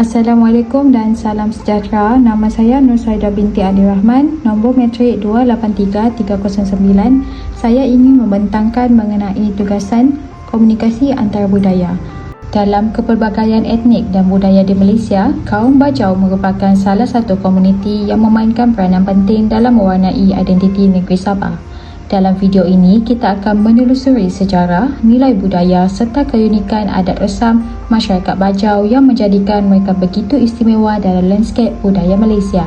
Assalamualaikum dan salam sejahtera. Nama saya Nur Saida binti Ali Rahman, nombor matrik 283309. Saya ingin membentangkan mengenai tugasan komunikasi antara budaya. Dalam kepelbagaian etnik dan budaya di Malaysia, kaum Bajau merupakan salah satu komuniti yang memainkan peranan penting dalam mewarnai identiti negeri Sabah. Dalam video ini, kita akan menelusuri sejarah, nilai budaya serta keunikan adat resam masyarakat Bajau yang menjadikan mereka begitu istimewa dalam landscape budaya Malaysia.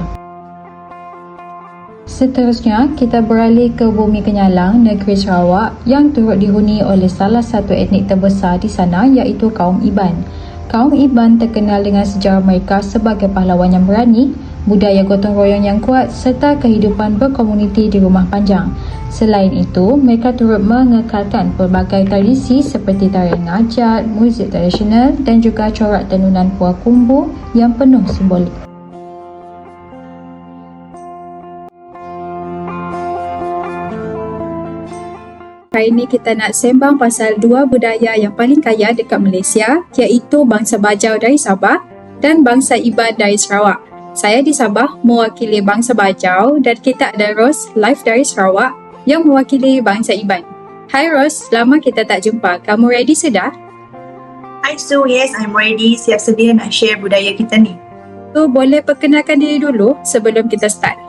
Seterusnya, kita beralih ke Bumi Kenyalang, negeri Sarawak yang turut dihuni oleh salah satu etnik terbesar di sana iaitu kaum Iban. Kaum Iban terkenal dengan sejarah mereka sebagai pahlawan yang berani, budaya gotong royong yang kuat serta kehidupan berkomuniti di rumah panjang. Selain itu, mereka turut mengekalkan pelbagai tradisi seperti tarian ngajat, muzik tradisional dan juga corak tenunan puak kumbu yang penuh simbolik. Hari ini kita nak sembang pasal dua budaya yang paling kaya dekat Malaysia iaitu bangsa Bajau dari Sabah dan bangsa Iban dari Sarawak. Saya di Sabah mewakili bangsa Bajau dan kita ada Ros live dari Sarawak yang mewakili bangsa Iban. Hai Ros, lama kita tak jumpa. Kamu ready sudah? Hi Sue, yes I'm ready. Siap sedia nak share budaya kita ni. Tu boleh perkenalkan diri dulu sebelum kita start.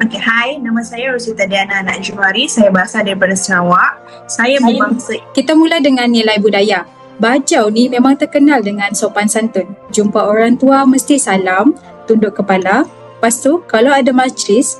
Okay, hi. Nama saya Rosita Diana Anak Johari. Saya berasal daripada Sarawak. Saya berbangsa Kita mula dengan nilai budaya. Bajau ni memang terkenal dengan sopan santun. Jumpa orang tua mesti salam, tunduk kepala. Lepas tu, kalau ada majlis,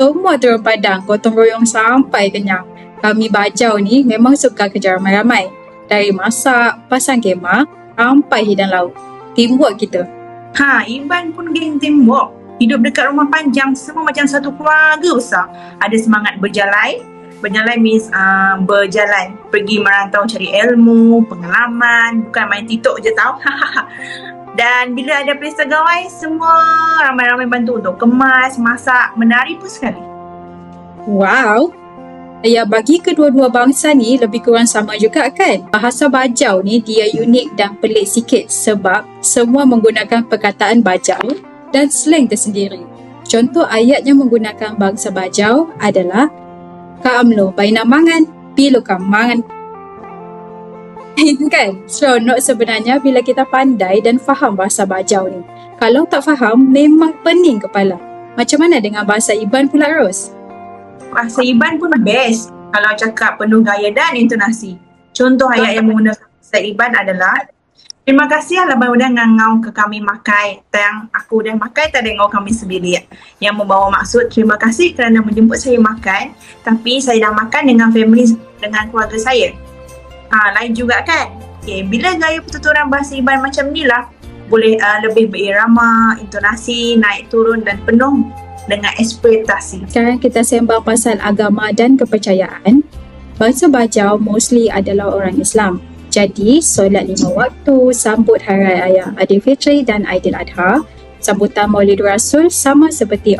semua turun padang, gotong royong sampai kenyang. Kami Bajau ni memang suka kerja ramai-ramai. Dari masak, pasang kemah, sampai hidang laut. Teamwork kita. Ha, Iban pun geng teamwork. Hidup dekat rumah panjang semua macam satu keluarga besar. Ada semangat berjalan. Berjalan means uh, berjalan. Pergi merantau cari ilmu, pengalaman. Bukan main titok je tau. Dan bila ada pesta gawai, semua ramai-ramai bantu untuk kemas, masak, menari pun sekali. Wow. Ya bagi kedua-dua bangsa ni lebih kurang sama juga kan? Bahasa Bajau ni dia unik dan pelik sikit sebab semua menggunakan perkataan Bajau dan slang tersendiri. Contoh ayat yang menggunakan bangsa Bajau adalah Ka amlo baina mangan, pilu ka mangan. kan? Seronok sebenarnya bila kita pandai dan faham bahasa Bajau ni. Kalau tak faham, memang pening kepala. Macam mana dengan bahasa Iban pula, Ros? Bahasa Iban pun best kalau cakap penuh gaya dan intonasi. Contoh ayat yang menggunakan bahasa Iban adalah Terima kasih lah bangunan ngangau ke kami makai Tang. Aku dan makai tak dengar kami sebilik Yang membawa maksud terima kasih kerana menjemput saya makan. Tapi saya dah makan dengan family dengan keluarga saya. Ha, Lain juga kan? Okay, Bila gaya pertuturan bahasa Iban macam ni lah Boleh uh, lebih berirama, intonasi, naik turun dan penuh dengan ekspektasi. Sekarang kita sembang pasal agama dan kepercayaan. Bangsa Bajau mostly adalah orang Islam. Jadi, solat lima waktu, sambut Hari Raya Aidilfitri dan Aidiladha, sambutan Maulid Rasul sama seperti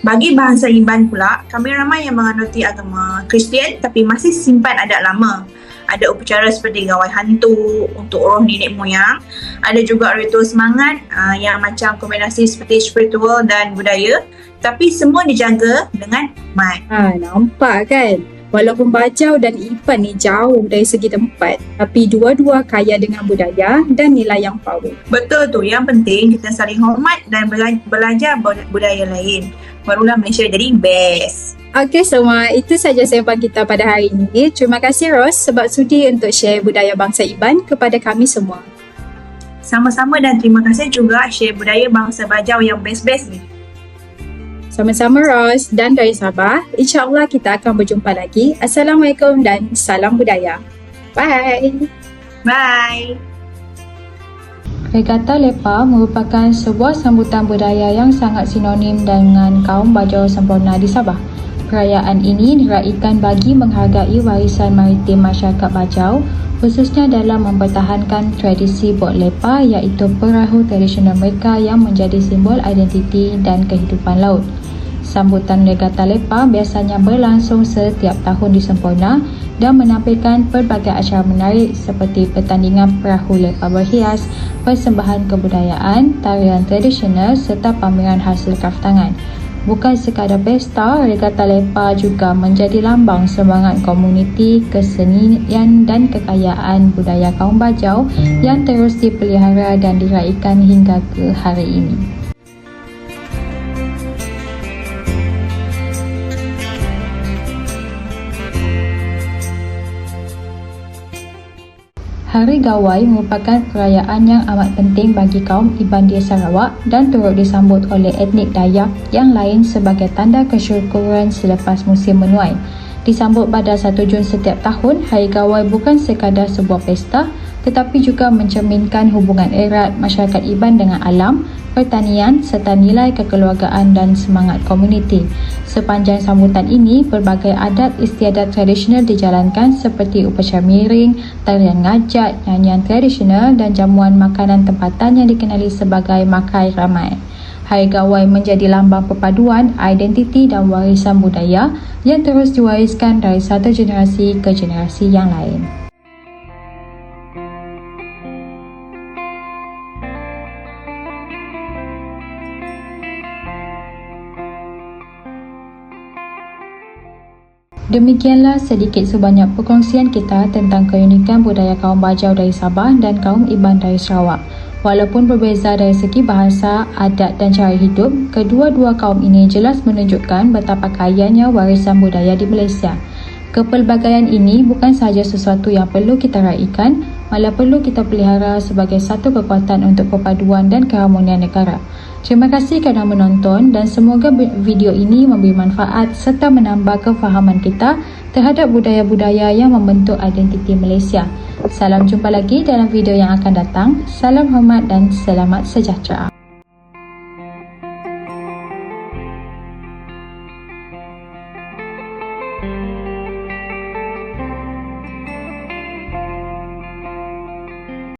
Bagi bahasa Iban pula, kami ramai yang menganuti agama Kristian tapi masih simpan adat lama. Ada upacara seperti gawai hantu untuk roh nenek moyang. Ada juga ritual semangat uh, yang macam kombinasi seperti spiritual dan budaya. Tapi semua dijaga dengan mat. Ha, nampak kan? Walaupun Bajau dan Ipan ni jauh dari segi tempat, tapi dua-dua kaya dengan budaya dan nilai yang power. Betul tu, yang penting kita saling hormat dan bela- belajar bud- budaya lain. Barulah Malaysia jadi best. Okey semua, itu saja sembang kita pada hari ini. Terima kasih Ros sebab sudi untuk share budaya bangsa Iban kepada kami semua. Sama-sama dan terima kasih juga share budaya bangsa Bajau yang best-best ni. Sama-sama Ros dan dari Sabah, insyaAllah kita akan berjumpa lagi. Assalamualaikum dan salam budaya. Bye! Bye! Regata Lepa merupakan sebuah sambutan budaya yang sangat sinonim dengan kaum Bajau sempurna di Sabah. Perayaan ini diraikan bagi menghargai warisan maritim masyarakat Bajau khususnya dalam mempertahankan tradisi bot lepa iaitu perahu tradisional mereka yang menjadi simbol identiti dan kehidupan laut. Sambutan Regata Lepa biasanya berlangsung setiap tahun di Sempurna dan menampilkan pelbagai acara menarik seperti pertandingan perahu lepa berhias, persembahan kebudayaan, tarian tradisional serta pameran hasil kraftangan. Bukan sekadar pesta, Regata Lepa juga menjadi lambang semangat komuniti, kesenian dan kekayaan budaya kaum Bajau yang terus dipelihara dan diraikan hingga ke hari ini. Hari Gawai merupakan perayaan yang amat penting bagi kaum Iban di Sarawak dan turut disambut oleh etnik Dayak yang lain sebagai tanda kesyukuran selepas musim menuai. Disambut pada 1 Jun setiap tahun, Hari Gawai bukan sekadar sebuah pesta tetapi juga mencerminkan hubungan erat masyarakat Iban dengan alam, pertanian serta nilai kekeluargaan dan semangat komuniti. Sepanjang sambutan ini, pelbagai adat istiadat tradisional dijalankan seperti upacara miring, tarian ngajat, nyanyian tradisional dan jamuan makanan tempatan yang dikenali sebagai makai ramai. Hari Gawai menjadi lambang perpaduan, identiti dan warisan budaya yang terus diwariskan dari satu generasi ke generasi yang lain. Demikianlah sedikit sebanyak perkongsian kita tentang keunikan budaya kaum Bajau dari Sabah dan kaum Iban dari Sarawak. Walaupun berbeza dari segi bahasa, adat dan cara hidup, kedua-dua kaum ini jelas menunjukkan betapa kayanya warisan budaya di Malaysia. Kepelbagaian ini bukan sahaja sesuatu yang perlu kita raikan, malah perlu kita pelihara sebagai satu kekuatan untuk perpaduan dan keharmonian negara. Terima kasih kerana menonton dan semoga video ini memberi manfaat serta menambah kefahaman kita terhadap budaya-budaya yang membentuk identiti Malaysia. Salam jumpa lagi dalam video yang akan datang. Salam hormat dan selamat sejahtera.